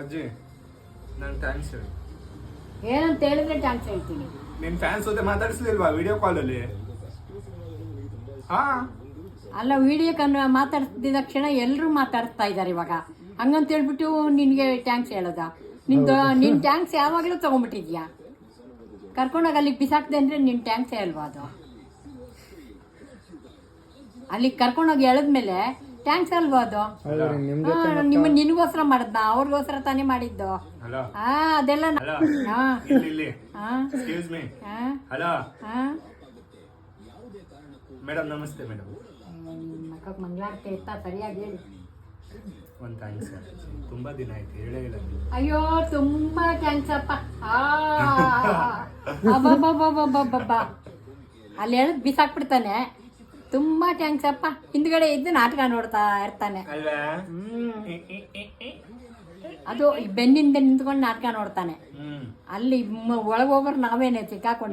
ಅಜ್ಜಿ ನಾನು ಥ್ಯಾಂಕ್ಸ್ ಹೇಳಿ. ಏನಂತ ಹೇಳಿದ್ರೆ ಥ್ಯಾಂಕ್ಸ್ ಹೇಳ್ತೀನಿ. ನಿಮ್ಮ ಫ್ಯಾನ್ಸ್ ಜೊತೆ ಮಾತಾಡಿಸ್ಲಿಲ್ವಾ ವಿಡಿಯೋ ಕಾಲಲ್ಲಿ ಹಾ. ಅಲ್ಲ ವಿಡಿಯೋ ಕನ್ ಮಾತಾಡ್ತಿದ್ದ ಕ್ಷಣ ಎಲ್ಲರೂ ಮಾತಾಡ್ತಾ ಇದ್ದಾರೆ ಇವಾಗ. ಹಂಗಂತ ಹೇಳ್ಬಿಟ್ಟು ನಿನಗೆ ಟ್ಯಾಂಕ್ಸ್ ಹೇಳೋದ. ನಿಂದು ನಿನ್ ಟ್ಯಾಂಕ್ಸ್ ಯಾವಾಗಲೂ ತಗೊಂಡ್ಬಿಟ್ಟಿದ್ಯಾ? ಕರ್ಕೊಂಡೋಗಿ ಅಲ್ಲಿಗೆ ಬಿಸಾಕ್ದೆ ಅಂದ್ರೆ ನಿನ್ ಟ್ಯಾಂಕ್ಸೇ ಅಲ್ವಾ ಅದು ಅಲ್ಲಿಗೆ ಕರ್ಕೊಂಡೋಗಿ ಎಳೆದ್ಮೇಲೆ ಟ್ಯಾಂಕ್ಸ್ ಅಲ್ವಾ ಅದು? ಹಾ, ನಿಮ್ಮ ನಿನಗೋಸ್ಕರ ಮಾಡದ್ನ ಅವ್ರಿಗೋಸ್ಕರ ತಾನೇ ಮಾಡಿದ್ದು. ಹಲೋ. ಹಾ ಅದೆಲ್ಲ ನ- ಹಲೋ. ಹಾ. ಇಲ್ಲಿ ಇಲ್ಲಿ. ಹಾ. ಎಕ್ಸ್ಕ್ಯೂಸ್ ಮೀ ಹಾ. ಹಲೋ. ಹಾ. ಮೇಡಮ್ ನಮಸ್ತೆ ಮೇಡಮ್. ಮಕ್ಕಳು ಮಂಗಳಾರತಿ ಇರ್ತಾ ಸರಿಯಾಗಿ ಹೇಳಿ. ಒಂದು ಥ್ಯಾಂಕ್ಸ್ ತುಂಬಾ ದಿನ ಆಯ್ತು ಹೇಳೇ ಇಲ್ಲ ಅಯ್ಯೋ ತುಂಬಾ ಥ್ಯಾಂಕ್ಸ್ ಅಪ್ಪ. ಅಲ್ಲಿ ಹೇಳದ್ ಬಿಸಾಕ್ಬಿಡ್ತಾನೆ. ತುಂಬಾ ಥ್ಯಾಂಕ್ಸ್ ಅಪ್ಪ. ಹಿಂದ್ಗಡೆ ಇದ್ದು ನಾಟಕ ನೋಡ್ತಾ ಇರ್ತಾನೆ. ಅದು ಬೆನ್ನಿಂದ ನಿಂತ್ಕೊಂಡು ನಾಟಕ ನೋಡ್ತಾನೆ. ಅಲ್ಲಿ ಒಳಗೋಗ್ರೆ ನಾವೇನೆ ಸಿಕ್ಕಾಕೊಂಡು